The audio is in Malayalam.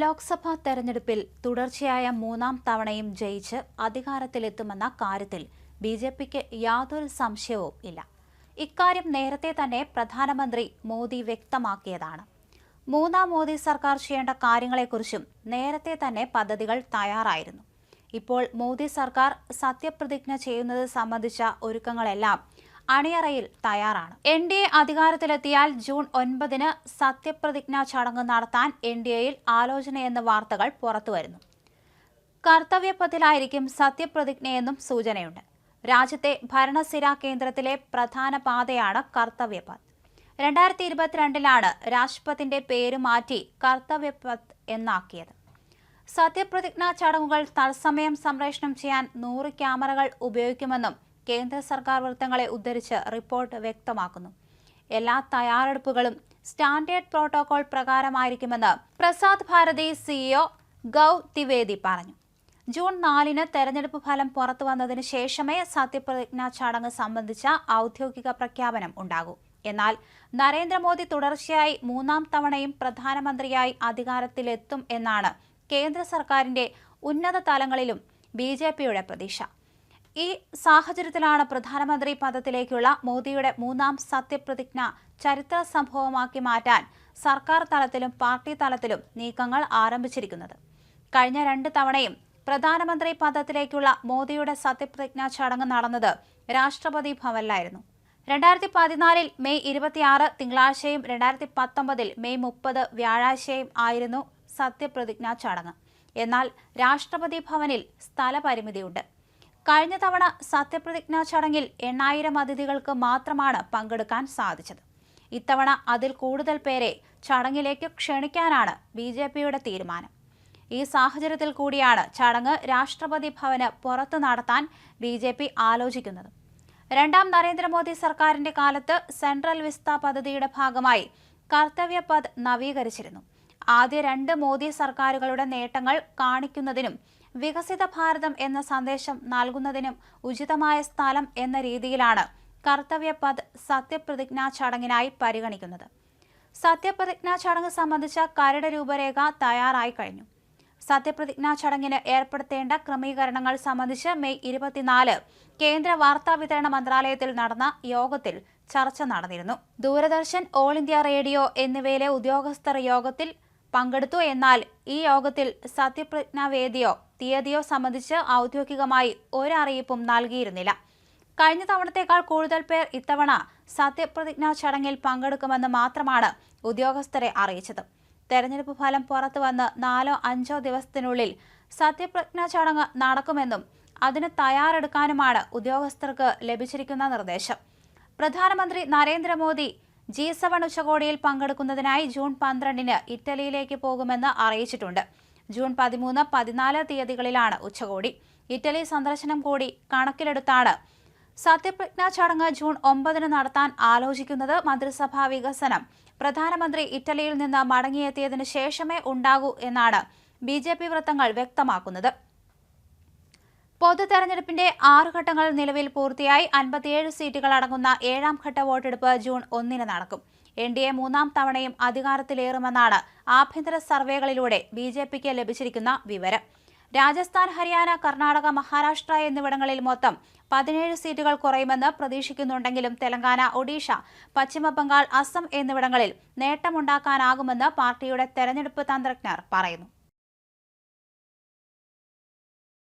ലോക്സഭാ തെരഞ്ഞെടുപ്പിൽ തുടർച്ചയായ മൂന്നാം തവണയും ജയിച്ച് അധികാരത്തിലെത്തുമെന്ന കാര്യത്തിൽ ബി ജെ പിക്ക് യാതൊരു സംശയവും ഇല്ല. ഇക്കാര്യം നേരത്തെ തന്നെ പ്രധാനമന്ത്രി മോദി വ്യക്തമാക്കിയതാണ്. മൂന്നാം മോദി സർക്കാർ ചെയ്യേണ്ട കാര്യങ്ങളെക്കുറിച്ചും നേരത്തെ തന്നെ പദ്ധതികൾ തയ്യാറായിരുന്നു. ഇപ്പോൾ മോദി സർക്കാർ സത്യപ്രതിജ്ഞ ചെയ്യുന്നത് സംബന്ധിച്ച ഒരുക്കങ്ങളെല്ലാം അണിയറയിൽ തയ്യാറാണ്. എൻ ഡി എ അധികാരത്തിലെത്തിയാൽ ജൂൺ ഒൻപതിന് സത്യപ്രതിജ്ഞാ ചടങ്ങ് നടത്താൻ എൻ ഡി എയിൽ ആലോചനയെന്ന വാർത്തകൾ പുറത്തുവരുന്നു. കർത്തവ്യപഥത്തിലായിരിക്കും സത്യപ്രതിജ്ഞയെന്നും സൂചനയുണ്ട്. രാജ്യത്തെ ഭരണസിരാ കേന്ദ്രത്തിലെ പ്രധാന പാതയാണ് കർത്തവ്യപഥ്. രണ്ടായിരത്തി ഇരുപത്തിരണ്ടിലാണ് രാഷ്ട്രപതിന്റെ പേര് മാറ്റി കർത്തവ്യപഥ് എന്നാക്കിയത്. സത്യപ്രതിജ്ഞാ ചടങ്ങുകൾ തത്സമയം സംപ്രേഷണം ചെയ്യാൻ നൂറ് ക്യാമറകൾ ഉപയോഗിക്കുമെന്നും കേന്ദ്ര സർക്കാർ വൃത്തങ്ങളെ ഉദ്ധരിച്ച് റിപ്പോർട്ട് വ്യക്തമാക്കുന്നു. എല്ലാ തയ്യാറെടുപ്പുകളും സ്റ്റാൻഡേർഡ് പ്രോട്ടോകോൾ പ്രകാരമായിരിക്കുമെന്ന് പ്രസാദ് ഭാരതി സിഇഒ ഗൗ തിവേദി പറഞ്ഞു. ജൂൺ നാലിന് തെരഞ്ഞെടുപ്പ് ഫലം പുറത്തു വന്നതിന് ശേഷമേ സത്യപ്രതിജ്ഞാ ചടങ്ങ് സംബന്ധിച്ച ഔദ്യോഗിക പ്രഖ്യാപനം ഉണ്ടാകൂ. എന്നാൽ നരേന്ദ്രമോദി തുടർച്ചയായി മൂന്നാം തവണയും പ്രധാനമന്ത്രിയായി അധികാരത്തിലെത്തും എന്നാണ് കേന്ദ്ര സർക്കാരിന്റെ ഉന്നത തലങ്ങളിലും ബി പ്രതീക്ഷ. ഈ സാഹചര്യത്തിലാണ് പ്രധാനമന്ത്രി പദത്തിലേക്കുള്ള മോദിയുടെ മൂന്നാം സത്യപ്രതിജ്ഞ ചരിത്ര സംഭവമാക്കി മാറ്റാൻ സർക്കാർ തലത്തിലും പാർട്ടി തലത്തിലും നീക്കങ്ങൾ ആരംഭിച്ചിരിക്കുന്നത്. കഴിഞ്ഞ രണ്ട് തവണയും പ്രധാനമന്ത്രി പദത്തിലേക്കുള്ള മോദിയുടെ സത്യപ്രതിജ്ഞ ചടങ്ങ് നടന്നത് രാഷ്ട്രപതി ഭവനിലായിരുന്നു. രണ്ടായിരത്തി പതിനാലിൽ മെയ് ഇരുപത്തിയാറ് തിങ്കളാഴ്ചയും രണ്ടായിരത്തി പത്തൊമ്പതിൽ മെയ് മുപ്പത് വ്യാഴാഴ്ചയും ആയിരുന്നു സത്യപ്രതിജ്ഞാ ചടങ്ങ്. എന്നാൽ രാഷ്ട്രപതി ഭവനിൽ സ്ഥലപരിമിതിയുണ്ട്. കഴിഞ്ഞ തവണ സത്യപ്രതിജ്ഞാ ചടങ്ങിൽ എണ്ണായിരം അതിഥികൾക്ക് മാത്രമാണ് പങ്കെടുക്കാൻ സാധിച്ചത്. ഇത്തവണ അതിൽ കൂടുതൽ പേരെ ചടങ്ങിലേക്ക് ക്ഷണിക്കാനാണ് ബി ജെ പിയുടെ തീരുമാനം. ഈ സാഹചര്യത്തിൽ കൂടിയാണ് ചടങ്ങ് രാഷ്ട്രപതി ഭവന് പുറത്തു നടത്താൻ ബി ജെ പി ആലോചിക്കുന്നത്. രണ്ടാം നരേന്ദ്രമോദി സർക്കാരിന്റെ കാലത്ത് സെൻട്രൽ വിസ്ത പദ്ധതിയുടെ ഭാഗമായി കർത്തവ്യ പദ് നവീകരിച്ചിരുന്നു. ആദ്യ രണ്ട് മോദി സർക്കാരുകളുടെ നേട്ടങ്ങൾ കാണിക്കുന്നതിനും വികസിത ഭാരതം എന്ന സന്ദേശം നൽകുന്നതിനും ഉചിതമായ സ്ഥലം എന്ന രീതിയിലാണ് കർത്തവ്യപഥ് സത്യപ്രതിജ്ഞാ ചടങ്ങിനായി പരിഗണിക്കുന്നത്. സത്യപ്രതിജ്ഞാ ചടങ്ങ് സംബന്ധിച്ച കരട് രൂപരേഖ തയ്യാറായി കഴിഞ്ഞു. സത്യപ്രതിജ്ഞാ ചടങ്ങിന് ഏർപ്പെടുത്തേണ്ട ക്രമീകരണങ്ങൾ സംബന്ധിച്ച് മെയ് ഇരുപത്തിനാല് കേന്ദ്ര വാർത്താ വിതരണ മന്ത്രാലയത്തിൽ നടന്ന യോഗത്തിൽ ചർച്ച നടന്നിരുന്നു. ദൂരദർശൻ ഓൾ ഇന്ത്യ റേഡിയോ എന്നിവയിലെ ഉദ്യോഗസ്ഥർ യോഗത്തിൽ പങ്കെടുത്തു എന്നാൽ ഈ യോഗത്തിൽ സത്യപ്രതിജ്ഞാ വേദിയോ തീയതിയോ സംബന്ധിച്ച് ഔദ്യോഗികമായി ഒരറിയിപ്പും നൽകിയിരുന്നില്ല. കഴിഞ്ഞ തവണത്തേക്കാൾ കൂടുതൽ പേർ ഇത്തവണ സത്യപ്രതിജ്ഞാ ചടങ്ങിൽ പങ്കെടുക്കുമെന്ന് മാത്രമാണ് ഉദ്യോഗസ്ഥരെ അറിയിച്ചത്. തെരഞ്ഞെടുപ്പ് ഫലം പുറത്തു വന്ന് നാലോ അഞ്ചോ ദിവസത്തിനുള്ളിൽ സത്യപ്രതിജ്ഞാ ചടങ്ങ് നടക്കുമെന്നും അതിന് തയ്യാറെടുക്കാനുമാണ് ഉദ്യോഗസ്ഥർക്ക് ലഭിച്ചിരിക്കുന്ന നിർദ്ദേശം. പ്രധാനമന്ത്രി നരേന്ദ്രമോദി ജി സെവൻ ഉച്ചകോടിയിൽ പങ്കെടുക്കുന്നതിനായി ജൂൺ പന്ത്രണ്ടിന് ഇറ്റലിയിലേക്ക് പോകുമെന്ന് അറിയിച്ചിട്ടുണ്ട്. ജൂൺ പതിമൂന്ന് പതിനാല് തീയതികളിലാണ് ഉച്ചകോടി. ഇറ്റലി സന്ദർശനം കൂടി കണക്കിലെടുത്താണ്. സത്യപ്രതിജ്ഞാ ചടങ്ങ് ജൂൺ ഒമ്പതിന് നടത്താൻ ആലോചിക്കുന്നത് മന്ത്രിസഭാ വികസനം. പ്രധാനമന്ത്രി ഇറ്റലിയിൽ നിന്ന് മടങ്ങിയെത്തിയതിനു ശേഷമേ ഉണ്ടാകൂ എന്നാണ് ബി വൃത്തങ്ങൾ വ്യക്തമാക്കുന്നത്. പൊതു തെരഞ്ഞെടുപ്പിന്റെ ആറ് ഘട്ടങ്ങൾ നിലവിൽ പൂർത്തിയായി അൻപത്തിയേഴ് സീറ്റുകൾ അടങ്ങുന്ന ഏഴാം ഘട്ട വോട്ടെടുപ്പ് ജൂൺ ഒന്നിന് നടക്കും. എൻ ഡി എ മൂന്നാം തവണയും അധികാരത്തിലേറുമെന്നാണ് ആഭ്യന്തര സർവേകളിലൂടെ ബി ജെ പിക്ക് ലഭിച്ചിരിക്കുന്ന വിവരം. രാജസ്ഥാൻ ഹരിയാന കർണാടക മഹാരാഷ്ട്ര എന്നിവിടങ്ങളിൽ മൊത്തം പതിനേഴ് സീറ്റുകൾ കുറയുമെന്ന് പ്രതീക്ഷിക്കുന്നുണ്ടെങ്കിലും തെലങ്കാന ഒഡീഷ പശ്ചിമബംഗാൾ അസം എന്നിവിടങ്ങളിൽ നേട്ടമുണ്ടാക്കാനാകുമെന്ന് പാർട്ടിയുടെ തെരഞ്ഞെടുപ്പ് തന്ത്രജ്ഞർ പറയുന്നു.